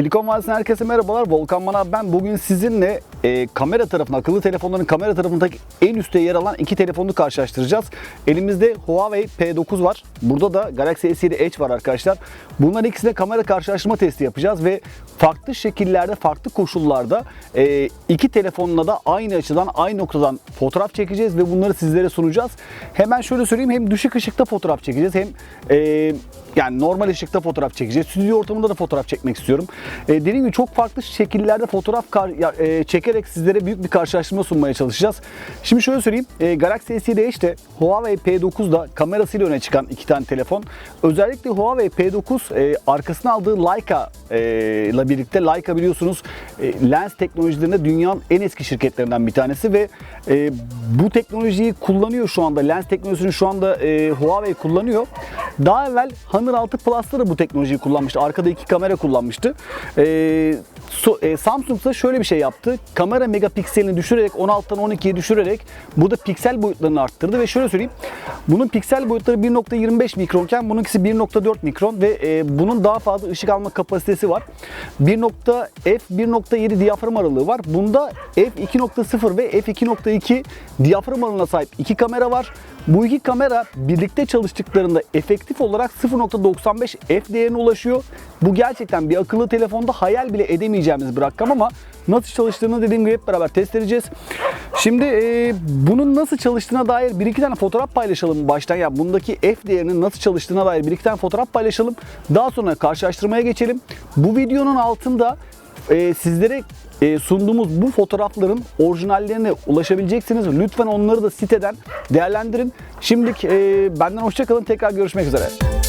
Silikon Vadisi'ne herkese merhabalar. Volkan Manav ben. Bugün sizinle e, kamera tarafında, akıllı telefonların kamera tarafındaki en üstte yer alan iki telefonu karşılaştıracağız. Elimizde Huawei P9 var. Burada da Galaxy S7 Edge var arkadaşlar. Bunların ikisine kamera karşılaştırma testi yapacağız ve farklı şekillerde, farklı koşullarda e, iki telefonla da aynı açıdan, aynı noktadan fotoğraf çekeceğiz ve bunları sizlere sunacağız. Hemen şöyle söyleyeyim, hem düşük ışıkta fotoğraf çekeceğiz hem e, yani normal ışıkta fotoğraf çekeceğiz. Stüdyo ortamında da fotoğraf çekmek istiyorum. E, dediğim gibi çok farklı şekillerde fotoğraf kar- e, çekerek sizlere büyük bir karşılaştırma sunmaya çalışacağız. Şimdi şöyle söyleyeyim. E, Galaxy S7 Edge Huawei P9'da kamerasıyla öne çıkan iki tane telefon. Özellikle Huawei P9 e, arkasına aldığı Leica ile birlikte Leica biliyorsunuz e, lens teknolojilerinde dünyanın en eski şirketlerinden bir tanesi ve e, bu teknolojiyi kullanıyor şu anda. Lens teknolojisini şu anda e, Huawei kullanıyor. Daha evvel Honor 6 Plus'ta da bu teknolojiyi kullanmıştı. Arkada iki kamera kullanmıştı. E, e, Samsung ise şöyle bir şey yaptı. Kamera megapikselini düşürerek 16'dan 12'ye düşürerek burada piksel boyutlarını arttırdı ve şöyle söyleyeyim. Bunun piksel boyutları 1.25 mikronken bununkisi 1.4 mikron ve e, bunun daha fazla ışık alma kapasitesi var. 1.f 1.7 diyafram aralığı var. Bunda f2.0 ve f2.2 diyafram aralığına sahip iki kamera var. Bu iki kamera birlikte çalıştıklarında efektif olarak 0.95 f değerine ulaşıyor. Bu gerçekten bir akıllı telefonda hayal bile edemeyeceğimiz bir rakam ama nasıl çalıştığını dediğim gibi hep beraber test edeceğiz. Şimdi e, bunun nasıl çalıştığına dair bir iki tane fotoğraf paylaşalım baştan. Ya bundaki f değerinin nasıl çalıştığına dair bir iki tane fotoğraf paylaşalım. Daha sonra karşılaştırmaya geçelim. Bu videonun altında e, sizlere e, sunduğumuz bu fotoğrafların orijinallerine ulaşabileceksiniz. Lütfen onları da siteden değerlendirin. Şimdilik e, benden hoşçakalın. Tekrar görüşmek üzere.